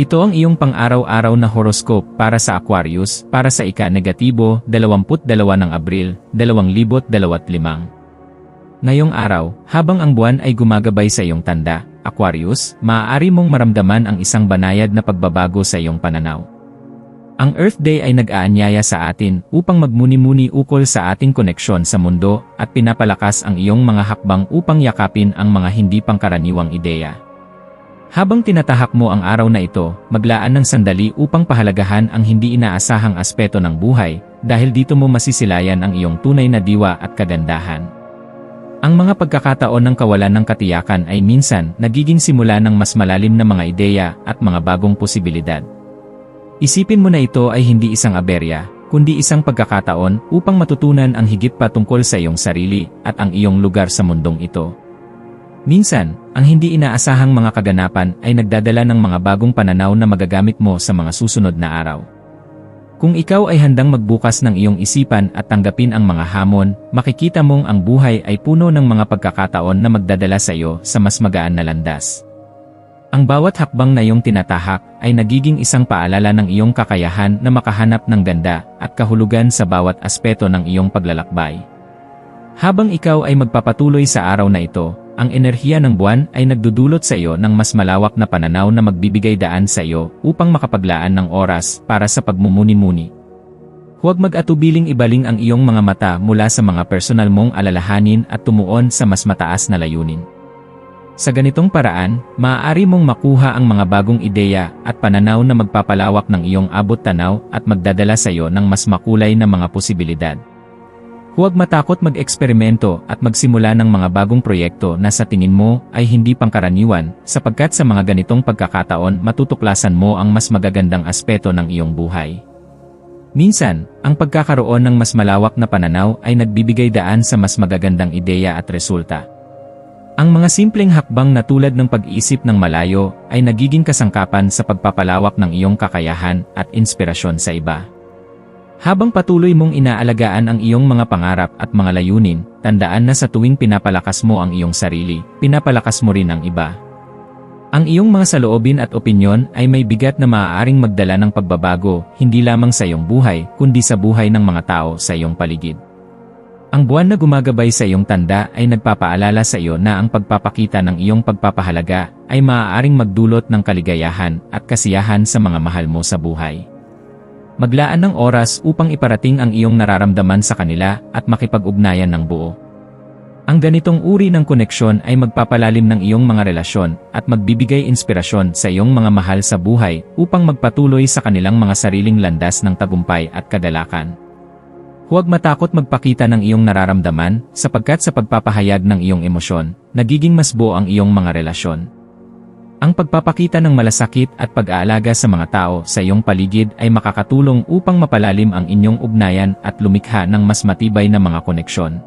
Ito ang iyong pang-araw-araw na horoscope para sa Aquarius para sa ika-negatibo 22 ng Abril 2025. Ngayong araw, habang ang buwan ay gumagabay sa iyong tanda, Aquarius, maaari mong maramdaman ang isang banayad na pagbabago sa iyong pananaw. Ang Earth Day ay nag-aanyaya sa atin upang magmuni-muni ukol sa ating koneksyon sa mundo at pinapalakas ang iyong mga hakbang upang yakapin ang mga hindi pangkaraniwang ideya. Habang tinatahak mo ang araw na ito, maglaan ng sandali upang pahalagahan ang hindi inaasahang aspeto ng buhay, dahil dito mo masisilayan ang iyong tunay na diwa at kagandahan. Ang mga pagkakataon ng kawalan ng katiyakan ay minsan nagiging simula ng mas malalim na mga ideya at mga bagong posibilidad. Isipin mo na ito ay hindi isang aberya, kundi isang pagkakataon upang matutunan ang higit pa tungkol sa iyong sarili at ang iyong lugar sa mundong ito. Minsan, ang hindi inaasahang mga kaganapan ay nagdadala ng mga bagong pananaw na magagamit mo sa mga susunod na araw. Kung ikaw ay handang magbukas ng iyong isipan at tanggapin ang mga hamon, makikita mong ang buhay ay puno ng mga pagkakataon na magdadala sa iyo sa mas magaan na landas. Ang bawat hakbang na iyong tinatahak ay nagiging isang paalala ng iyong kakayahan na makahanap ng ganda at kahulugan sa bawat aspeto ng iyong paglalakbay. Habang ikaw ay magpapatuloy sa araw na ito, ang enerhiya ng buwan ay nagdudulot sa iyo ng mas malawak na pananaw na magbibigay daan sa iyo upang makapaglaan ng oras para sa pagmumuni-muni. Huwag mag-atubiling ibaling ang iyong mga mata mula sa mga personal mong alalahanin at tumuon sa mas mataas na layunin. Sa ganitong paraan, maaari mong makuha ang mga bagong ideya at pananaw na magpapalawak ng iyong abot tanaw at magdadala sa iyo ng mas makulay na mga posibilidad. Huwag matakot mag-eksperimento at magsimula ng mga bagong proyekto na sa tingin mo ay hindi pangkaraniwan sapagkat sa mga ganitong pagkakataon matutuklasan mo ang mas magagandang aspeto ng iyong buhay. Minsan, ang pagkakaroon ng mas malawak na pananaw ay nagbibigay daan sa mas magagandang ideya at resulta. Ang mga simpleng hakbang na tulad ng pag-iisip ng malayo ay nagiging kasangkapan sa pagpapalawak ng iyong kakayahan at inspirasyon sa iba. Habang patuloy mong inaalagaan ang iyong mga pangarap at mga layunin, tandaan na sa tuwing pinapalakas mo ang iyong sarili, pinapalakas mo rin ang iba. Ang iyong mga saloobin at opinyon ay may bigat na maaaring magdala ng pagbabago, hindi lamang sa iyong buhay, kundi sa buhay ng mga tao sa iyong paligid. Ang buwan na gumagabay sa iyong tanda ay nagpapaalala sa iyo na ang pagpapakita ng iyong pagpapahalaga ay maaaring magdulot ng kaligayahan at kasiyahan sa mga mahal mo sa buhay. Maglaan ng oras upang iparating ang iyong nararamdaman sa kanila at makipag-ugnayan ng buo. Ang ganitong uri ng koneksyon ay magpapalalim ng iyong mga relasyon at magbibigay inspirasyon sa iyong mga mahal sa buhay upang magpatuloy sa kanilang mga sariling landas ng tagumpay at kadalakan. Huwag matakot magpakita ng iyong nararamdaman sapagkat sa pagpapahayag ng iyong emosyon, nagiging mas buo ang iyong mga relasyon. Ang pagpapakita ng malasakit at pag-aalaga sa mga tao sa iyong paligid ay makakatulong upang mapalalim ang inyong ugnayan at lumikha ng mas matibay na mga koneksyon.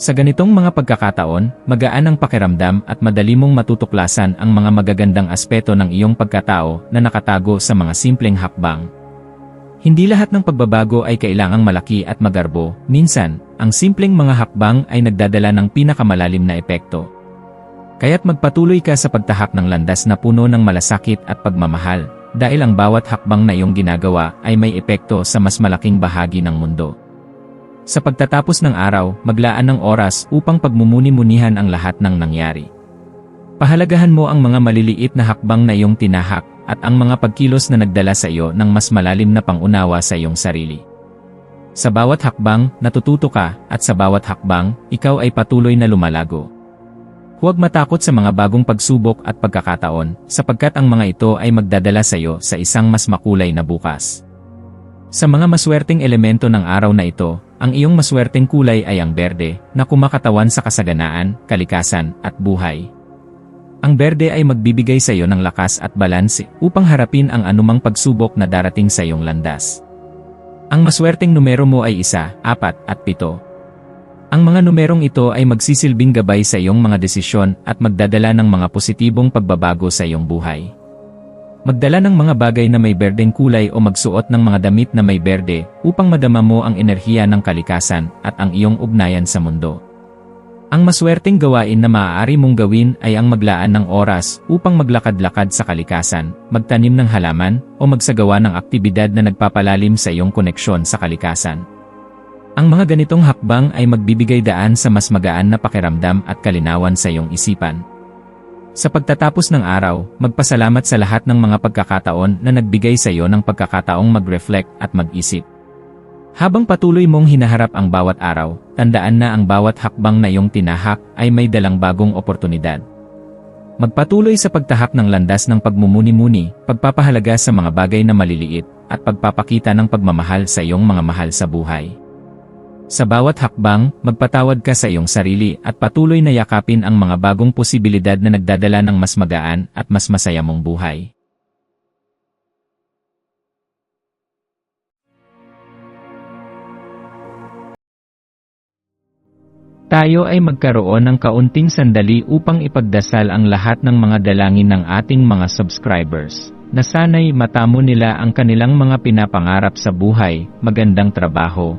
Sa ganitong mga pagkakataon, magaan ang pakiramdam at madali mong matutuklasan ang mga magagandang aspeto ng iyong pagkatao na nakatago sa mga simpleng hakbang. Hindi lahat ng pagbabago ay kailangang malaki at magarbo, minsan, ang simpleng mga hakbang ay nagdadala ng pinakamalalim na epekto. Kaya't magpatuloy ka sa pagtahak ng landas na puno ng malasakit at pagmamahal, dahil ang bawat hakbang na iyong ginagawa ay may epekto sa mas malaking bahagi ng mundo. Sa pagtatapos ng araw, maglaan ng oras upang pagmumuni-munihan ang lahat ng nangyari. Pahalagahan mo ang mga maliliit na hakbang na iyong tinahak at ang mga pagkilos na nagdala sa iyo ng mas malalim na pangunawa sa iyong sarili. Sa bawat hakbang, natututo ka at sa bawat hakbang, ikaw ay patuloy na lumalago. Huwag matakot sa mga bagong pagsubok at pagkakataon, sapagkat ang mga ito ay magdadala sa iyo sa isang mas makulay na bukas. Sa mga maswerteng elemento ng araw na ito, ang iyong maswerteng kulay ay ang berde, na kumakatawan sa kasaganaan, kalikasan, at buhay. Ang berde ay magbibigay sa iyo ng lakas at balanse upang harapin ang anumang pagsubok na darating sa iyong landas. Ang maswerteng numero mo ay isa, apat, at pito. Ang mga numerong ito ay magsisilbing gabay sa iyong mga desisyon at magdadala ng mga positibong pagbabago sa iyong buhay. Magdala ng mga bagay na may berdeng kulay o magsuot ng mga damit na may berde upang madama mo ang enerhiya ng kalikasan at ang iyong ugnayan sa mundo. Ang maswerteng gawain na maaari mong gawin ay ang maglaan ng oras upang maglakad-lakad sa kalikasan, magtanim ng halaman, o magsagawa ng aktibidad na nagpapalalim sa iyong koneksyon sa kalikasan. Ang mga ganitong hakbang ay magbibigay daan sa mas magaan na pakiramdam at kalinawan sa iyong isipan. Sa pagtatapos ng araw, magpasalamat sa lahat ng mga pagkakataon na nagbigay sa iyo ng pagkakataong mag-reflect at mag-isip. Habang patuloy mong hinaharap ang bawat araw, tandaan na ang bawat hakbang na iyong tinahak ay may dalang bagong oportunidad. Magpatuloy sa pagtahak ng landas ng pagmumuni-muni, pagpapahalaga sa mga bagay na maliliit, at pagpapakita ng pagmamahal sa iyong mga mahal sa buhay. Sa bawat hakbang, magpatawad ka sa iyong sarili at patuloy na yakapin ang mga bagong posibilidad na nagdadala ng mas magaan at mas masaya mong buhay. Tayo ay magkaroon ng kaunting sandali upang ipagdasal ang lahat ng mga dalangin ng ating mga subscribers na sana'y matamo nila ang kanilang mga pinapangarap sa buhay, magandang trabaho,